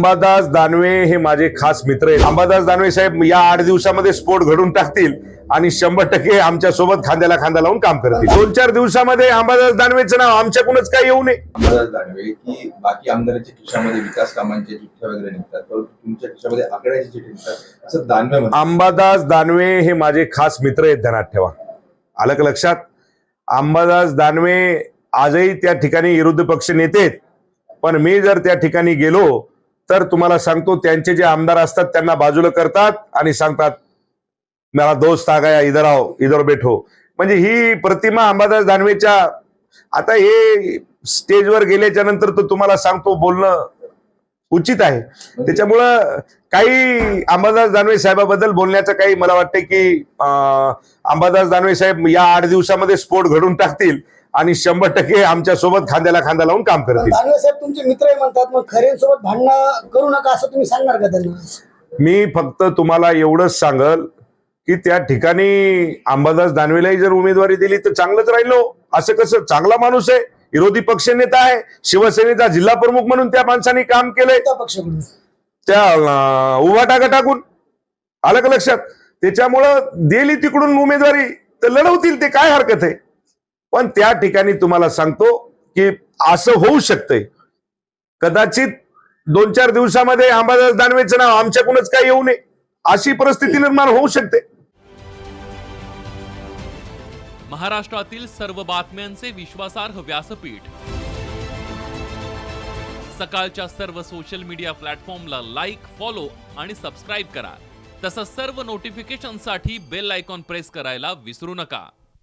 अंबादास दानवे हे माझे खास मित्र आहेत. अंबादास दानवे साहेब या आठ दिवसामध्ये स्फोट घडून टाकतील आणि शंभर टक्के आमच्यासोबत खांद्याला खांदा लावून काम करतील. दोन चार दिवसामध्ये अंबादास दानवेचं नाव आमच्याकडूनच काय येऊ नये. अंबादास दानवे की बाकी आमदारांच्या खिशामध्ये विकास कामांचे चिठ्ठ्या वगैरे निघतात तुमच्या खिशामध्ये आकड्याची चिठ्ठी निघतात. असं दानवे अंबादास दानवे हे माझे खास मित्र आहेत ध्यानात ठेवा. आलं का लक्षात? अंबादास दानवे आजही त्या ठिकाणी विरुद्ध पक्ष नेते. पण मी जर त्या ठिकाणी गेलो तर तुम्हाला सांगतो त्यांचे जे आमदार असतात त्यांना बाजूला करतात आणि सांगतात मला दोस्त आ इधर आओ इधर बैठो. म्हणजे ही प्रतिमा अंबादास दानवेच्या आता हे स्टेजवर गेल्याच्यानंतर तो तुम्हाला सांगतो बोलणं उचित आहे. त्याच्यामुळं काही अंबादास दानवे साहेबाबद्दल बोलण्याचं काही मला वाटतं की अंबादास दानवे साहेब या आठ दिवसामध्ये स्फोट घडून टाकतील. आणि शंभर टक्के आमच्यासोबत खांद्याला खांदा लावून काम करतील. दानवे साहेब तुमचे मित्र म्हणतात मग खरेंसोबत भांडणं करू नका असं तुम्ही सांगणार का त्यांना? मी फक्त तुम्हाला एवढंच सांगल की त्या ठिकाणी अंबादास दानवेलाही जर उमेदवारी दिली तर चांगलंच राहिलो. असं कसं? चांगला माणूस आहे. विरोधी पक्ष नेता आहे. शिवसेनेचा जिल्हा प्रमुख म्हणून त्या माणसाने काम केलंय. त्या उभा टाका टाकून. आलं का लक्षात? त्याच्यामुळं दिली तिकडून उमेदवारी. तर लढवतील ते. काय हरकत आहे? पण त्या ठिकाणी तुम्हाला सांगतो की असं होऊ शकतंय. कदाचित दोन चार दिवसामध्ये अंबादास दानवेचं नाव आमच्याकडूनच काय येऊ नये. अशी परिस्थिती निर्माण होऊ शकते. महाराष्ट्रातील सर्व बातम्यांचे विश्वासार्ह व्यासपीठ. सकाळच्या सर्व सोशल मीडिया प्लॅटफॉर्मला लाईक फॉलो आणि सबस्क्राईब करा. तसंच सर्व नोटिफिकेशनसाठी बेल आयकॉन प्रेस करायला विसरू नका.